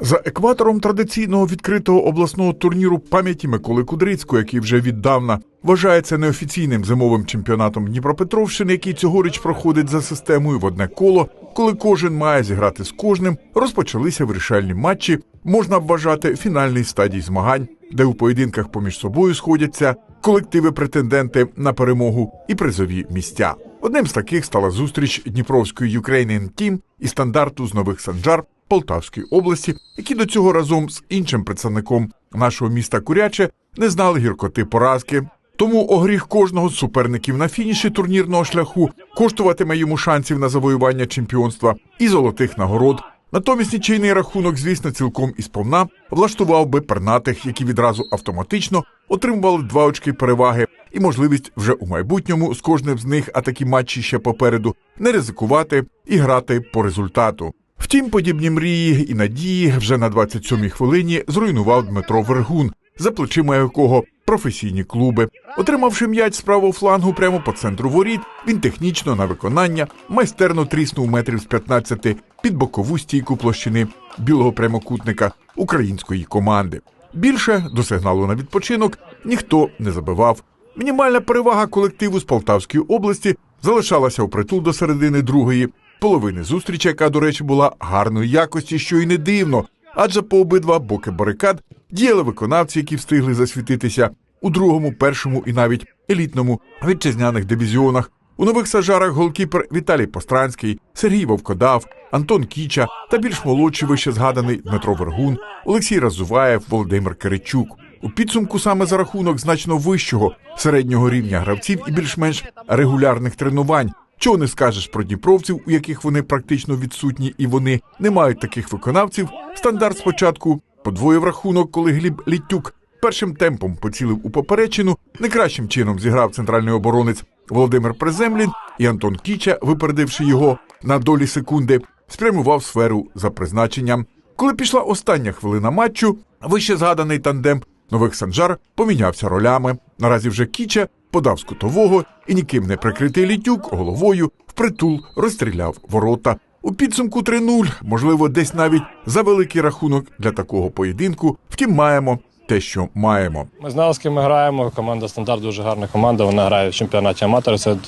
За екватором традиційного відкритого обласного турніру пам'яті Миколи Кудрицького, який вже віддавна вважається неофіційним зимовим чемпіонатом Дніпропетровщини, який цьогоріч проходить за системою в одне коло, коли кожен має зіграти з кожним, розпочалися вирішальні матчі. Можна вважати фінальний стадій змагань, де у поєдинках поміж собою сходяться колективи претенденти на перемогу і призові місця. Одним з таких стала зустріч Дніпровської Ukrainian Team і стандарту з нових Санджар Полтавської області, які до цього разом з іншим представником нашого міста Куряче не знали гіркоти поразки. Тому огріх кожного з суперників на фініші турнірного шляху коштуватиме йому шансів на завоювання чемпіонства і золотих нагород. Натомість нічийний рахунок, звісно, цілком і сповна влаштував би пернатих, які відразу автоматично отримували два очки переваги і можливість вже у майбутньому з кожним з них, а такі матчі ще попереду, не ризикувати і грати по результату. Втім, подібні мрії і надії вже на 27-й хвилині зруйнував Дмитро Вергун, за плечима якого професійні клуби. Отримавши м'яч з правого флангу прямо по центру воріт, він технічно на виконання майстерно тріснув метрів з 15 під бокову стійку площини білого прямокутника української команди. Більше до сигналу на відпочинок ніхто не забивав. Мінімальна перевага колективу з Полтавської області залишалася у притул до середини другої половини зустрічі, яка, до речі, була гарної якості, що й не дивно, адже по обидва боки барикад діяли виконавці, які встигли засвітитися у другому, першому і навіть елітному вітчизняних дивізіонах. У нових сажарах голкіпер Віталій Постранський, Сергій Вовкодав, Антон Кіча та більш молодший вище згаданий Дмитро Вергун, Олексій Разуваєв, Володимир Киричук. У підсумку саме за рахунок значно вищого середнього рівня гравців і більш-менш регулярних тренувань. Чого не скажеш про дніпровців, у яких вони практично відсутні, і вони не мають таких виконавців. Стандарт спочатку подвоїв рахунок, коли Гліб Літюк першим темпом поцілив у поперечину, не кращим чином зіграв центральний оборонець Володимир Приземлін, і Антон Кіча, випередивши його на долі секунди, спрямував сферу за призначенням. Коли пішла остання хвилина матчу, вище згаданий тандем нових санжар помінявся ролями. Наразі вже Кіча подав з кутового і ніким не прикритий літюк головою впритул розстріляв ворота. У підсумку 3-0, можливо, десь навіть за великий рахунок для такого поєдинку. Втім, маємо те, що маємо. Ми знали, з ким ми граємо. Команда Стандарт дуже гарна команда. Вона грає в чемпіонаті аматорів серед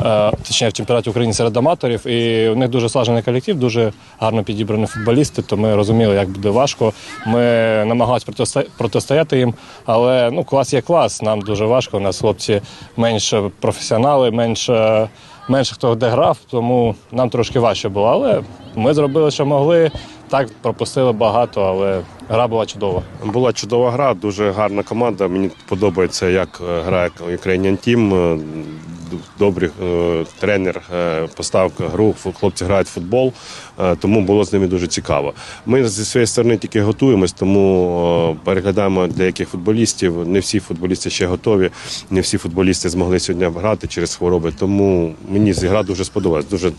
е, точніше в чемпіонаті України серед аматорів. І у них дуже слажений колектив, дуже гарно підібрані футболісти. То ми розуміли, як буде важко. Ми намагалися протистоя- протистояти їм, але ну клас є клас. Нам дуже важко. У нас хлопці менш професіонали, менш. е, Менше хто де грав, тому нам трошки важче було. Але ми зробили, що могли. Так пропустили багато, але гра була чудова. Була чудова гра, дуже гарна команда. Мені подобається, як е, грає Ukrainian Team. Е, Добрий е, тренер поставив гру, хлопці грають в футбол, тому було з ними дуже цікаво. Ми зі своєї сторони тільки готуємось, тому переглядаємо деяких футболістів. Не всі футболісти ще готові, не всі футболісти змогли сьогодні грати через хвороби. Тому мені ця гра дуже сподобалась. Дуже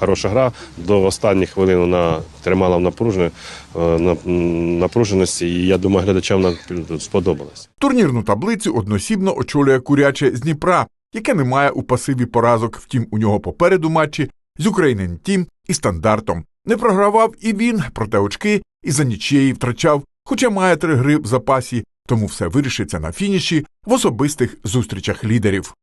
хороша гра. До останніх хвилин вона тримала в напружене- е, на- напруженості, і я думаю, глядачам вона сподобалась. Турнірну таблицю односібно очолює Куряче з Дніпра, яке не має у пасиві поразок. Втім, у нього попереду матчі з Ukrainian Team і стандартом. Не програвав і він, проте очки і за нічиєї втрачав, хоча має три гри в запасі, тому все вирішиться на фініші в особистих зустрічах лідерів.